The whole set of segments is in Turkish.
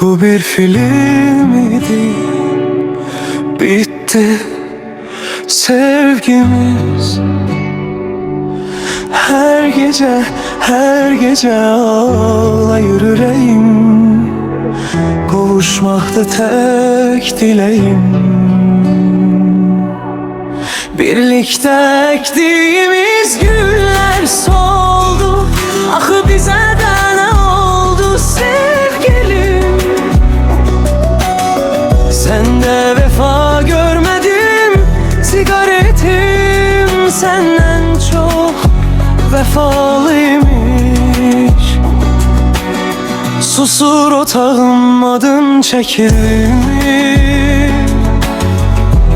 Bu bir film idi. Bitti. Sevgimiz Her gece, her gece ağlayır yüreğim. Kavuşmaktı tek dileğim. Birlikte ektiğimiz güller soldu. Ah Sigaretim senden çok vefalıymış. Susur otağım adın çekilmiş.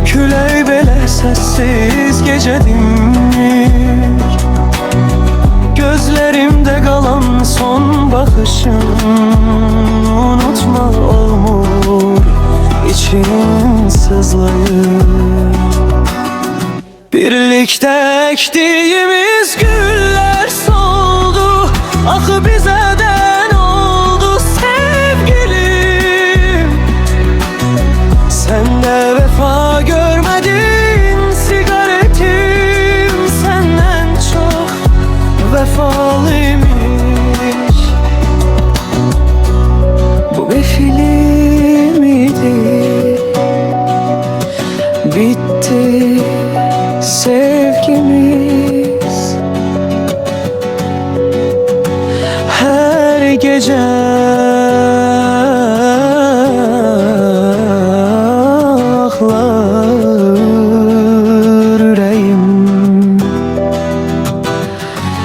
Küley bele sessiz gecedimmiş Gözlerimde kalan son bakışın Unutma olmur için sızlayır Birlikte ektiğimiz güller soldu. Ah bize oldu sevgilim? Sen de vefa görmedin Sigaretim. Senden çok vefalıymış. Bu bir film Bitti sevgimiz Her gece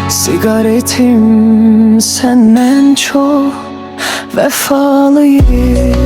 Sigaretim senden çok vefalıymış